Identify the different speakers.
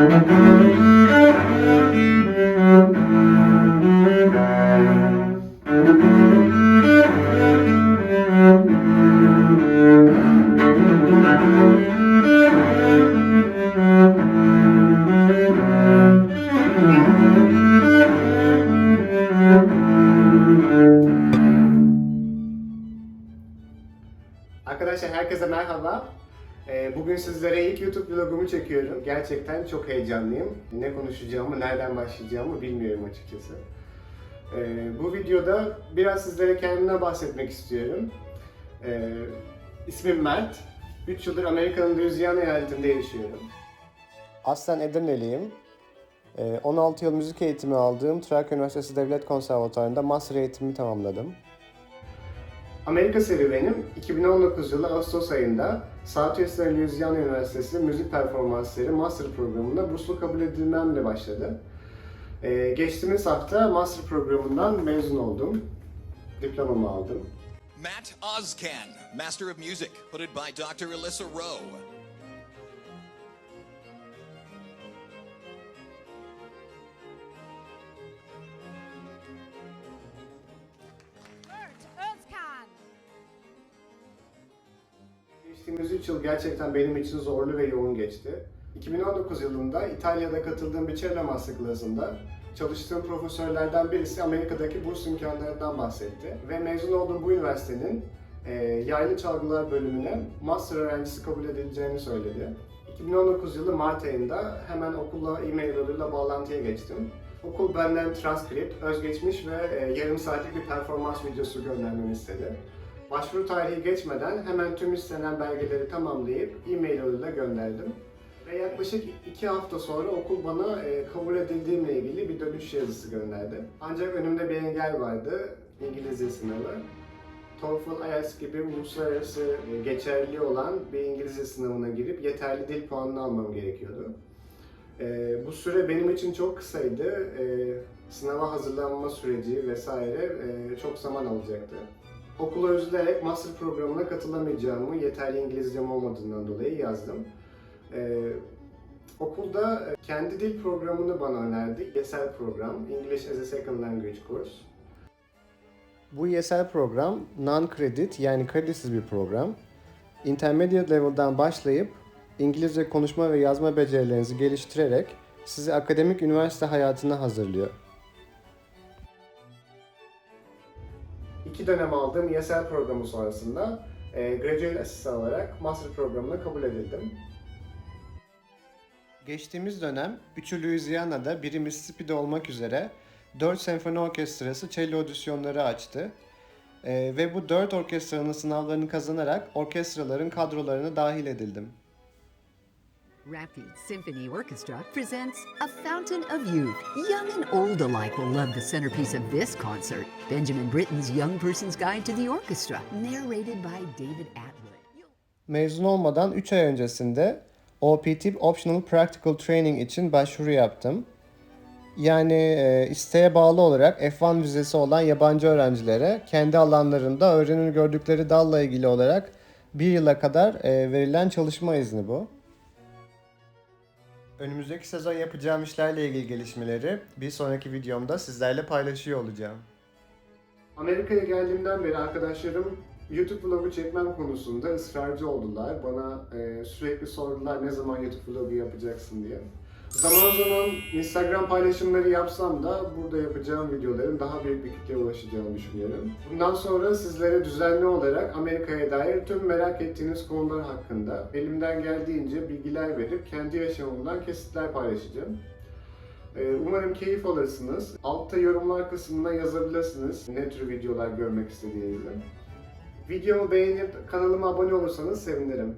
Speaker 1: Arkadaşlar herkese merhaba. Ee, Bugün sizlere ilk YouTube vlogumu çekiyorum. Gerçekten çok heyecanlıyım. Ne konuşacağımı, nereden başlayacağımı bilmiyorum açıkçası. Ee, Bu videoda biraz sizlere kendimden bahsetmek istiyorum. Ee, İsmim Mert. 3 yıldır Amerika'nın Louisiana eyaletinde yaşıyorum. Aslen Edirne'liyim. Ee, 16 yıl müzik eğitimi aldığım Trakya Üniversitesi Devlet Konservatuvarı'nda master eğitimimi tamamladım. Amerika serüvenim 2019 yılı Ağustos ayında Southwestern Louisiana Üniversitesi Müzik Performansları Master programında burslu kabul edilmemle başladı. Ee, geçtiğimiz hafta Master programından mezun oldum. Diplomamı aldım.
Speaker 2: Matt Ozcan, Master of Music, hooded by Dr. Alyssa Rowe.
Speaker 1: Geçtiğimiz 3 yıl gerçekten benim için zorlu ve yoğun geçti. 2019 yılında İtalya'da katıldığım bir cello masterclass'ında çalıştığım profesörlerden birisi Amerika'daki burs imkanlarından bahsetti. Ve mezun olduğum bu üniversitenin e, yaylı çalgılar bölümüne master öğrencisi kabul edileceğini söyledi. 2019 yılı Mart ayında hemen okulla e-mail yoluyla bağlantıya geçtim. Okul benden transkript, özgeçmiş ve e, yarım saatlik bir performans videosu göndermemi istedi. Başvuru tarihi geçmeden hemen tüm istenen belgeleri tamamlayıp e-mail yoluyla gönderdim. Ve yaklaşık iki hafta sonra okul bana e, kabul edildiğimle ilgili bir dönüş yazısı gönderdi. Ancak önümde bir engel vardı, İngilizce sınavı. TOEFL, IELTS gibi uluslararası e, geçerli olan bir İngilizce sınavına girip yeterli dil puanını almam gerekiyordu. E, bu süre benim için çok kısaydı. E, sınava hazırlanma süreci vesaire e, çok zaman alacaktı. Okula üzülerek master programına katılamayacağımı yeterli İngilizcem olmadığından dolayı yazdım. Ee, okulda e, kendi dil programını bana önerdi. ESL program, English as a Second Language Course. Bu ESL program non-credit yani kredisiz bir program. Intermediate level'dan başlayıp İngilizce konuşma ve yazma becerilerinizi geliştirerek sizi akademik üniversite hayatına hazırlıyor. İki dönem aldığım ESL programı sonrasında e, graduate asistan olarak master programına kabul edildim. Geçtiğimiz dönem 3'ü Louisiana'da, biri Mississippi'de olmak üzere 4 senfoni orkestrası cello audisyonları açtı. E, ve bu 4 orkestranın sınavlarını kazanarak orkestraların kadrolarına dahil edildim.
Speaker 3: Rapids Symphony Orchestra presents A Fountain of Youth. Young and old alike will love the centerpiece of this concert Benjamin Britten's Young Person's Guide to the Orchestra, narrated by David Atwood.
Speaker 1: Mezun olmadan 3 ay öncesinde OPT Optional Practical Training için başvuru yaptım. Yani e, isteğe bağlı olarak F1 vizesi olan yabancı öğrencilere kendi alanlarında öğrenim gördükleri dalla ilgili olarak bir yıla kadar e, verilen çalışma izni bu. Önümüzdeki sezon yapacağım işlerle ilgili gelişmeleri bir sonraki videomda sizlerle paylaşıyor olacağım. Amerika'ya geldiğimden beri arkadaşlarım YouTube vlogu çekmem konusunda ısrarcı oldular. Bana e, sürekli sordular ne zaman YouTube vlogu yapacaksın diye. Zaman zaman Instagram paylaşımları yapsam da burada yapacağım videoların daha büyük bir kitleye ulaşacağını düşünüyorum. Bundan sonra sizlere düzenli olarak Amerika'ya dair tüm merak ettiğiniz konular hakkında elimden geldiğince bilgiler verip kendi yaşamımdan kesitler paylaşacağım. Ee, Umarım keyif alırsınız. Altta yorumlar kısmına yazabilirsiniz ne tür videolar görmek istediğinizi. Videomu beğenip kanalıma abone olursanız sevinirim.